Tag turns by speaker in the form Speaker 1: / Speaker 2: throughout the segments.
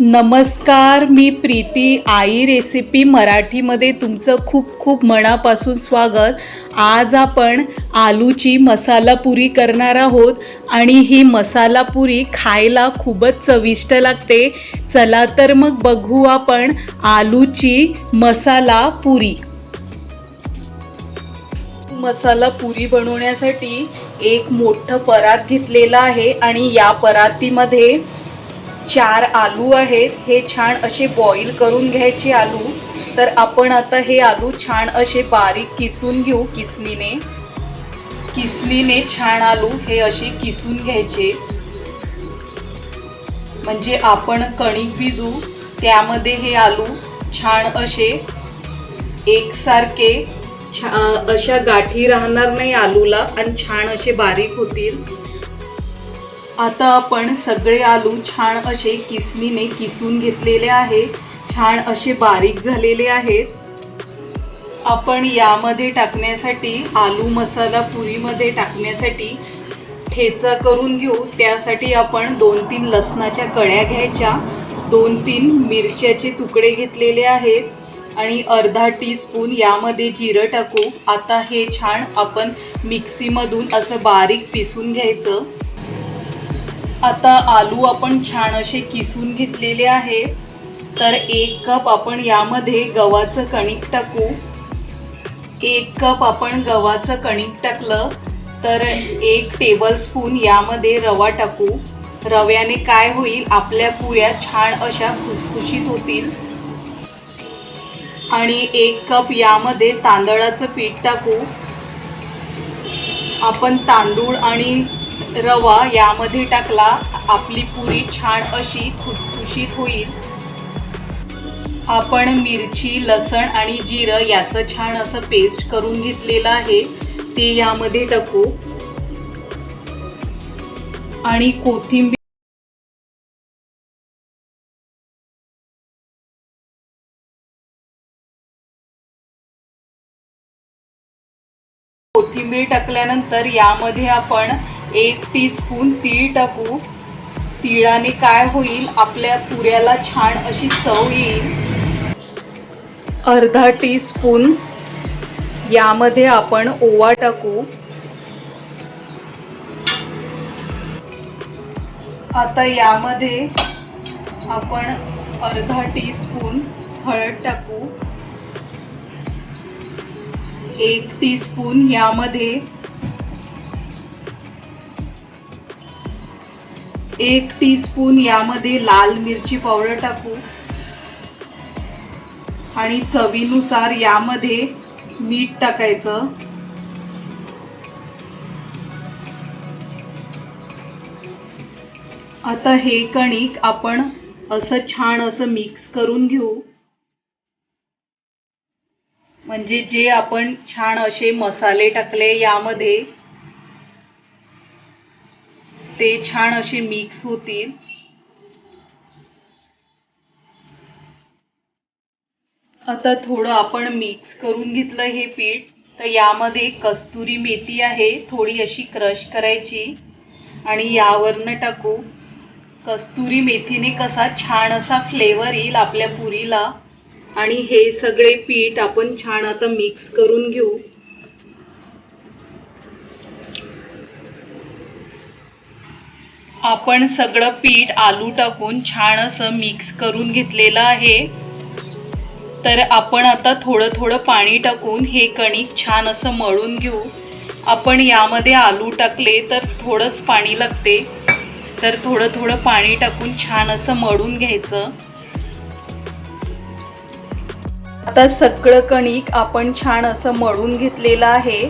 Speaker 1: नमस्कार मी प्रीती. आई रेसिपी मराठीमध्ये तुमचं खूप खूप मनापासून स्वागत. आज आपण आलूची मसाला पुरी करणार आहोत आणि ही मसाला पुरी खायला खूपच चविष्ट लागते. चला तर मग बघू आपण आलूची मसाला पुरी. मसाला पुरी बनवण्यासाठी एक मोठं परात घेतलेलं आहे आणि या परातीमध्ये चार आलू आहेत हे छान असे बॉईल करून घ्यायचे आलू. तर आपण आता हे आलू छान असे बारीक किसून घेऊ किसनीने किसनीने छान आलू हे असे किसून घ्यायचे. म्हणजे आपण कणिक भिजू त्यामध्ये हे आलू छान असे एकसारखे छा अशा गाठी राहणार नाही आलूला आणि छान असे बारीक होतील. आता आपण सगळे आलू छान असे किसनीने किसून घेतलेले आहे. छान असे बारीक झालेले आहेत. आपण यामध्ये टाकण्यासाठी आलू मसाला पुरीमध्ये टाकण्यासाठी ठेचा करून घेऊ. त्यासाठी आपण दोन तीन लसणाच्या कळ्या घ्यायच्या. दोन तीन मिरच्याचे तुकडे घेतलेले आहेत. आणि अर्धा टीस्पून यामध्ये जिरं टाकू. आता हे छान आपण मिक्सीमधून असं बारीक पिसून घ्यायचं. आता आलू आपण छान असे किसून घेतलेले आहे. तर एक कप आपण यामध्ये गव्हाचं कणिक टाकू. एक कप आपण गव्हाचं कणिक टाकलं. तर एक टेबलस्पून यामध्ये रवा टाकू. रव्याने काय होईल? आपल्या पुऱ्या छान अशा खुसखुशीत होतील. आणि एक कप यामध्ये तांदळाचं पीठ टाकू. आपण तांदूळ आणि रवा यामध्ये टाकला आपली पुरी छान अशी खुसखुशीत होईल. आपण मिरची लसण आणि जिरं याचं छान असं पेस्ट करून घेतलेलं आहे. ते यामध्ये टाकू. आणि कोथिंबीर कोथिंबीर टाकल्यानंतर यामध्ये आपण एक टी स्पून तीळ टाकू. तिळाने काय होईल? आपल्या पुऱ्याला छान अशी चव येईल. अर्धा टी स्पून यामध्ये आपण ओवा टाकू. आता यामध्ये आपण अर्धा टी स्पून हळद टाकू. एक टीस्पून यामध्ये एक टीस्पून यामध्ये लाल मिरची पावडर टाकू. आणि चवीनुसार यामध्ये मीठ टाकायचं. आता हे कणिक आपण असं छान असं मिक्स करून घेऊ. म्हणजे जे आपण छान असे मसाले टाकले यामध्ये ते छान असे मिक्स होतील. आता थोडं आपण मिक्स करून घेतलं हे पीठ. तर यामध्ये कस्तुरी मेथी आहे थोडी अशी क्रश करायची. आणि यावरनं टाकू. कस्तुरी मेथीने कसा छान असा फ्लेवर येईल आपल्या पुरीला. आणि हे सगळे पीठ आपण छान आता मिक्स करून घेऊ. आपण सगळं पीठ आलू टाकून छान असं मिक्स करून घेतलेलं आहे. तर आपण आता थोडं थोडं पाणी टाकून हे कणिक छान असं मळून घेऊ. आपण यामध्ये आलू टाकले तर थोडंच पाणी लागते. तर थोडं थोडं पाणी टाकून छान असं मळून घ्यायचं. आता सगळं कणिक आपण छान असं मळून घेतलेलं आहे.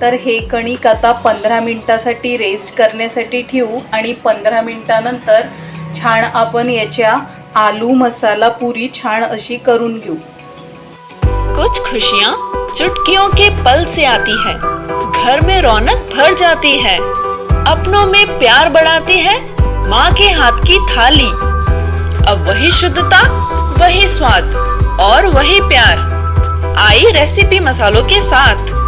Speaker 1: तर हे कणिक आता पंधरा मिनटासाठी रेस्ट करण्यासाठी ठेवू आणि पंधरा मिनटानंतर छान आपण याच्या आलू मसाला पुरी छान अशी करून घेऊ.
Speaker 2: कुछ खुशियाँ चुटकियों के पल से आती है। घर में रौनक भर जाती है। अपनों में प्यार बढ़ाती है माँ के हाथ की थाली। अब वही शुद्धता वही स्वाद और वही प्यार। आई रेसिपी मसालों के साथ।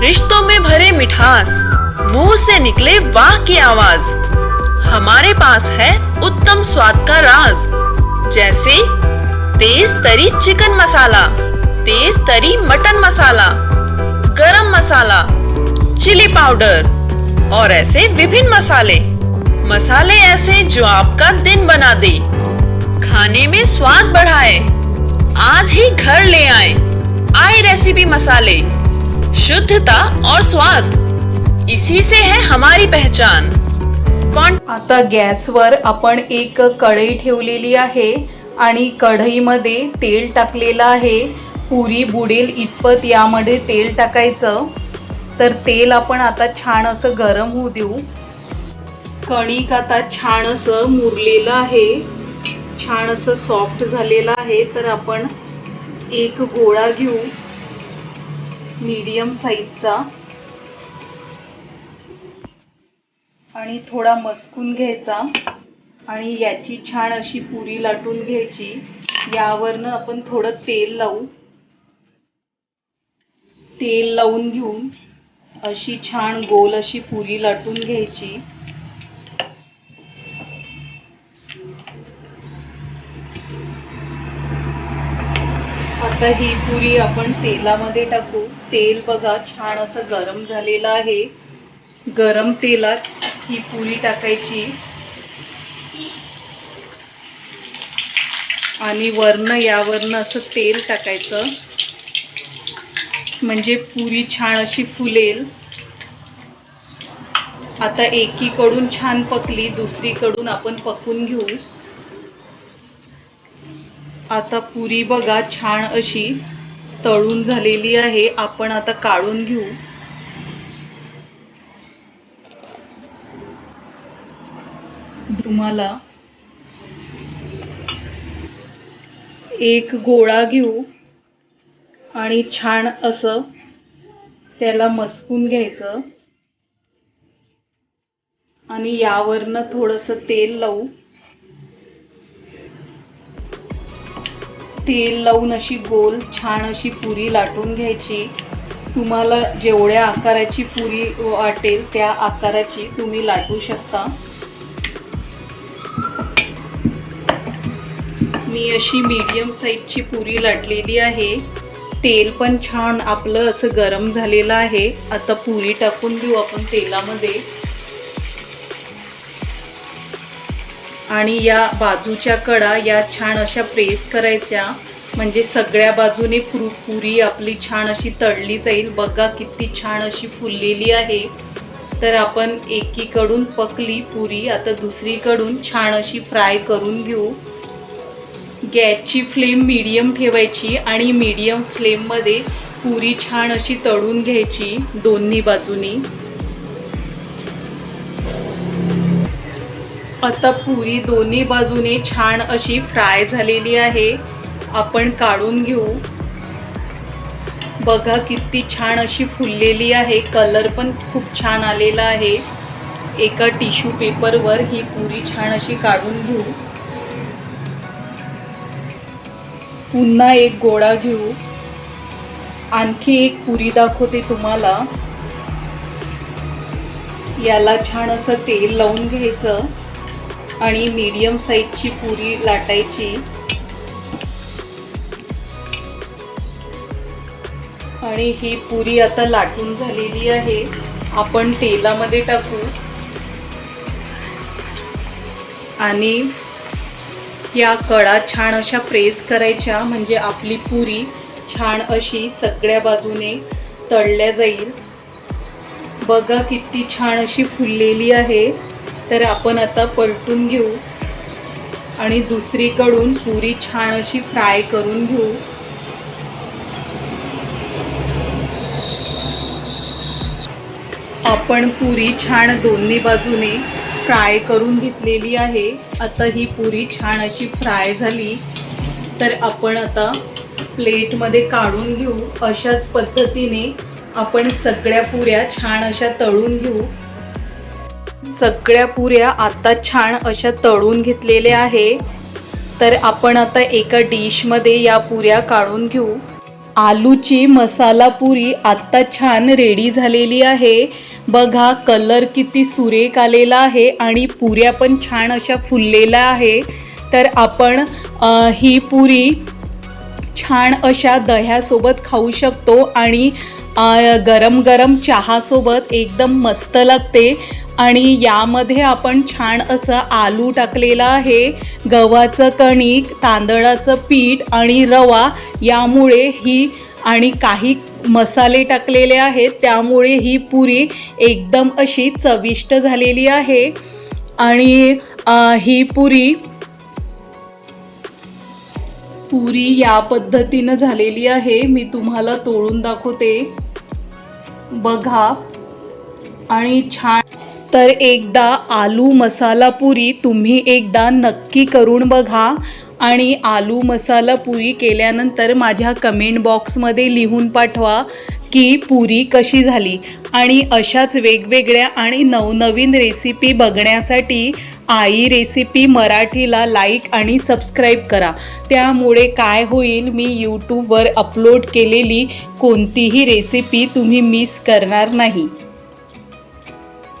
Speaker 2: रिश्तों में भरे मिठास, मुँह से निकले वाह की आवाज़। हमारे पास है उत्तम स्वाद का राज, जैसे तेज तरी चिकन मसाला, तेज तरी मटन मसाला, गरम मसाला, चिली पाउडर, और ऐसे विभिन्न मसाले। मसाले ऐसे जो आपका दिन बना दे, खाने में स्वाद बढ़ाए। आज ही घर ले आए आई रेसिपी मसाले। शुद्धता और स्वाद। इसी से है हमारी पहचान। कौन
Speaker 1: आता गॅसवर आपण एक कढई ठेवलेली आहे आणि कढईमध्ये तेल टाकलेलं आहे. पुरी बुडेल इतपत यामध्ये तेल टाकायचं. तर तेल आपण आता छान असं गरम होऊ देऊ. कणिक आता छान असं मुरलेलं आहे. छान असं सॉफ्ट झालेलं आहे. तर आपण एक गोळा घेऊ. मीडियम साईजचा आणि थोडा मस्कून घ्यायचा. आणि याची छान अशी पुरी लाटून घ्यायची. यावरनं आपण थोडं तेल लावू. तेल लावून घेऊन अशी छान गोल अशी पुरी लाटून घ्यायची. आता ही पुरी आपण तेलामध्ये टाकू. तेल बघा छान असं गरम झालेलं आहे. गरम तेलात ही पुरी टाकायची. आणि वरनं यावरनं असं तेल टाकायचं. म्हणजे पुरी छान अशी फुलेल. आता एकीकडून छान पकली दुसरीकडून आपण पकून घेऊ. आता पुरी बघा छान अशी तळून झालेली आहे. आपण आता काढून घेऊ. तुम्हाला एक गोळा घेऊ आणि छान असं त्याला मस्कून घ्यायचं. आणि यावरनं थोडंसं तेल लावू. तेल लावून अशी गोल छान अशी पुरी लाटून घ्यायची. तुम्हाला जेवढ्या आकाराची पुरी वाटेल त्या आकाराची तुम्ही लाटू शकता. मी अशी मीडियम साईजची पुरी लाटलेली आहे. तेल पण छान आपलं असं गरम झालेलं आहे. आता पुरी टाकून देऊ आपण तेलामध्ये. आणि या बाजूच्या कडा या छान अशा प्रेस करायच्या. म्हणजे सगळ्या बाजूने पुरू पुरी आपली छान अशी तळली जाईल. बघा किती छान अशी फुललेली आहे. तर आपण एकीकडून पकली पुरी आता दुसरीकडून छान अशी फ्राय करून घेऊ. गॅसची फ्लेम मीडियम ठेवायची आणि मीडियम फ्लेममध्ये पुरी छान अशी तळून घ्यायची दोन्ही बाजूनी. आता पुरी दोन्ही बाजूने छान अशी फ्राय झालेली आहे. आपण काढून घेऊ. बघा किती छान अशी फुललेली आहे. कलर पण खूप छान आलेला आहे. एका टिश्यू पेपरवर ही पुरी छान अशी काढून घेऊ. पुन्हा एक गोळा घेऊ. आणखी एक पुरी दाखवते तुम्हाला. याला छान असं तेल लावून घ्यायचं. आणि मीडियम साईजची पुरी लाटायची. आणि ही पुरी आता लाटून झालेली आहे. आपण तेलामध्ये टाकू. आणि या कडा छान अशा प्रेस करायच्या म्हणजे आपली पुरी छान अशी सगळ्या बाजूने तळल्या जाईल. बघा किती छान अशी फुललेली आहे. तर आपण आता पलटून घेऊ आणि दुसरीकडून पुरी छान अशी फ्राय करून घेऊ. आपण पुरी छान दोन्ही बाजूने फ्राय करून घेतलेली आहे. आता ही पुरी छान अशी फ्राय झाली. तर आपण आता प्लेटमध्ये काढून घेऊ. अशाच पद्धतीने आपण सगळ्या पुऱ्या छान अशा तळून घेऊ. सगळ्या पुऱ्या आता छान अशा तळून घेतलेल्या आहे. तर आपण आता एका डिशमध्ये या पुऱ्या काढून घेऊ. आलूची मसाला पुरी आत्ता छान रेडी झालेली आहे. बघा कलर किती सुरेख आलेला आहे आणि पुऱ्या पण छान अशा फुललेल्या आहे. तर आपण ही पुरी छान अशा दह्यासोबत खाऊ शकतो आणि गरम गरम चहासोबत एकदम मस्त लागते. आणि यामध्ये आपण छान असं आलू टाकलेलं आहे गव्हाचं कणिक तांदळाचं पीठ आणि रवा यामुळे ही आणि काही मसाले टाकलेले आहेत त्यामुळे ही पुरी एकदम अशी चविष्ट झालेली आहे. आणि ही पुरी पुरी या पद्धतीनं झालेली आहे. मी तुम्हाला तोडून दाखवते. बघा. आणि छान तर एकदा आलू मसाला पुरी तुम्ही एकदा नक्की करून बघा. आणि आलू मसाला पुरी केल्यानंतर माझ्या कमेंट बॉक्समध्ये लिहून पाठवा की पुरी कशी झाली. आणि अशाच वेगवेगळ्या आणि नवनवीन रेसिपी बघण्यासाठी आई रेसिपी मराठीला लाईक आणि सबस्क्राईब करा. त्यामुळे काय होईल मी यूट्यूबवर अपलोड केलेली कोणतीही रेसिपी तुम्ही मिस करणार नाही.